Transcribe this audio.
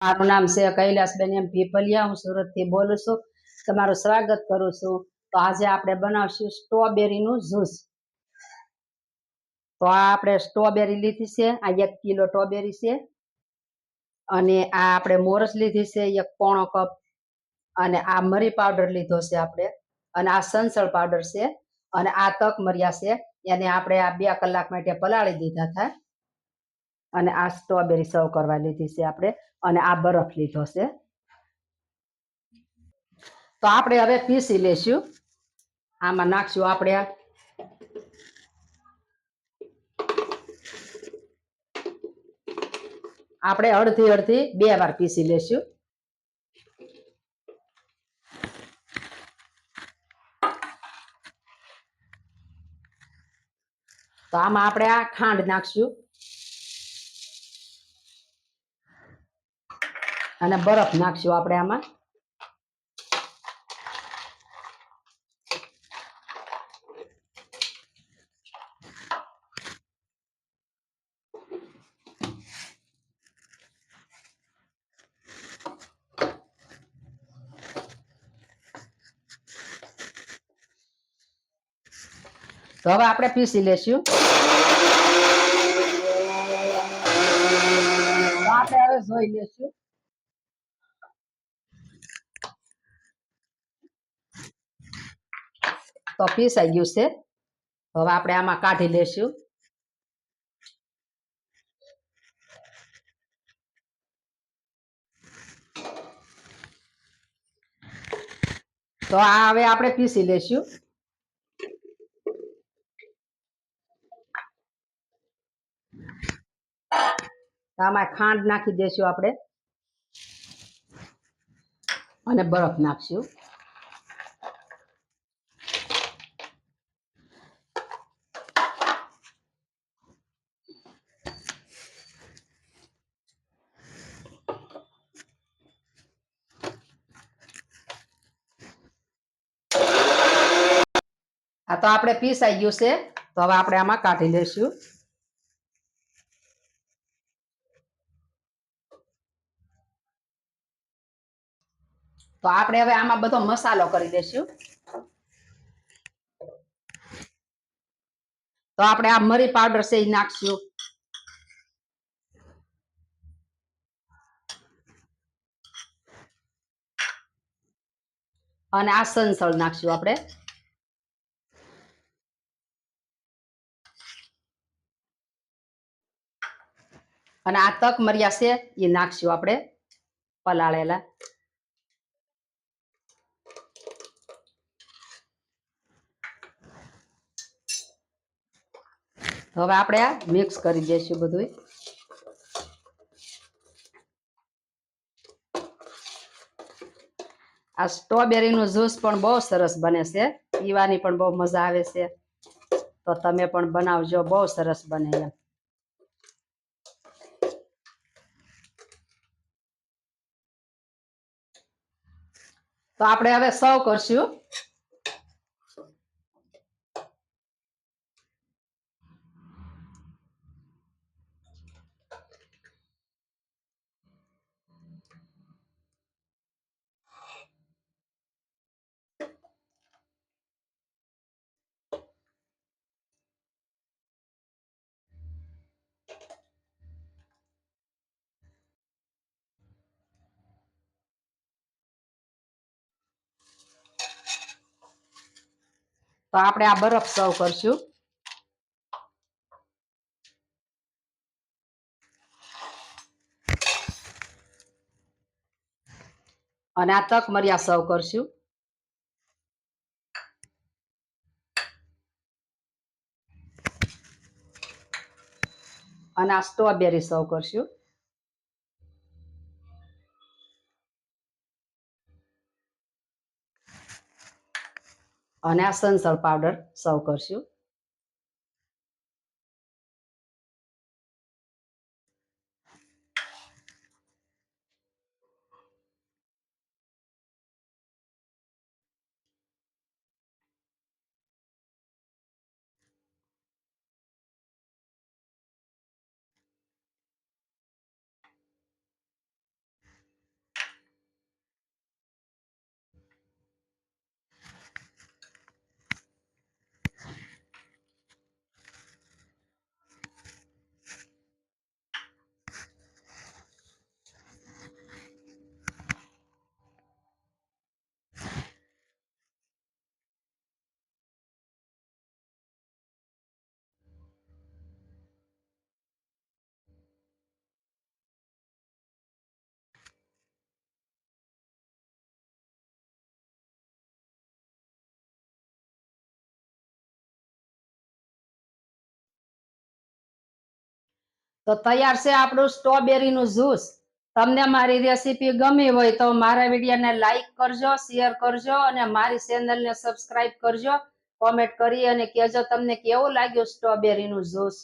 મારું નામ છે કૈલાસબેન, એમ પીપલિયા હું સુરતથી બોલું છું. તમારું સ્વાગત કરું છું. તો આજે આપણે બનાવશું સ્ટ્રોબેરીનું જ્યુસ. તો આ આપણે સ્ટ્રોબેરી લીધી છે, આ એક કિલો સ્ટ્રોબેરી છે. અને આ આપણે મોરસ લીધી છે, એક પોણો કપ. અને આ મરી પાવડર લીધો છે આપણે. અને આ સંસળ પાવડર છે. અને આ તક મર્યા છે. એને આપણે આ બે કલાક માટે પલાળી દીધા હતા અને આ સ્ટ્રોબેરી સર્વ કરવા લીધી છે આપણે, અને આ બરફ લીધો છે. તો આપણે હવે પીસી લેશું. આમાં નાખશું આપણે આપણે અડધી અડધી બે વાર પીસી લેશું. તો આમાં આપણે આ ખાંડ નાખશું. અને બરફ નાખશું આપણે આમાં. તો હવે આપણે પીસી લેશું. આપણે હવે જોઈ લેશું. તો પીસાઈ ગયું છે. હવે આપણે આમાં કાઢી લેશું. તો આ હવે આપણે પીસી લેશું. આમાં ખાંડ નાખી દેશું આપણે. અને બરફ નાખશું. આ તો આપણે પીસાઈ ગયું છે. તો હવે આપણે આમાં કાઢી લઈશું. તો આપણે હવે આમાં બધો મસાલો કરી દઈશું તો આપણે આ મરી પાવડર છે એ નાખશું. અને આ સંસળ નાખશું આપણે. અને આ તક મર્યા છે એ નાખશું આપણે પલાળેલા. હવે આપણે આ મિક્સ કરી દઈશું બધું આ સ્ટ્રોબેરીનું જ્યુસ પણ બહુ સરસ બને છે. પીવાની પણ બહુ મજા આવે છે. તો તમે પણ બનાવજો, બહુ સરસ બને એમ. તો આપણે હવે સર્વ કરશું. તો આપણે આ બરફ સર્વ કરશું. અને આ તક મર્યા સર્વ કરશું. અને આ સ્ટ્રોબેરી સર્વ કરશું. અને આ સંસળ પાવડર સર્વ કરશું. તો તૈયાર છે આપણું સ્ટ્રોબેરીનું જ્યુસ. તમને મારી રેસીપી ગમી હોય તો મારા વિડીયોને લાઈક કરજો, શેર કરજો અને મારી ચેનલને સબસ્ક્રાઇબ કરજો. કોમેન્ટ કરી અને કહેજો તમને કેવું લાગ્યું સ્ટ્રોબેરીનું જ્યુસ.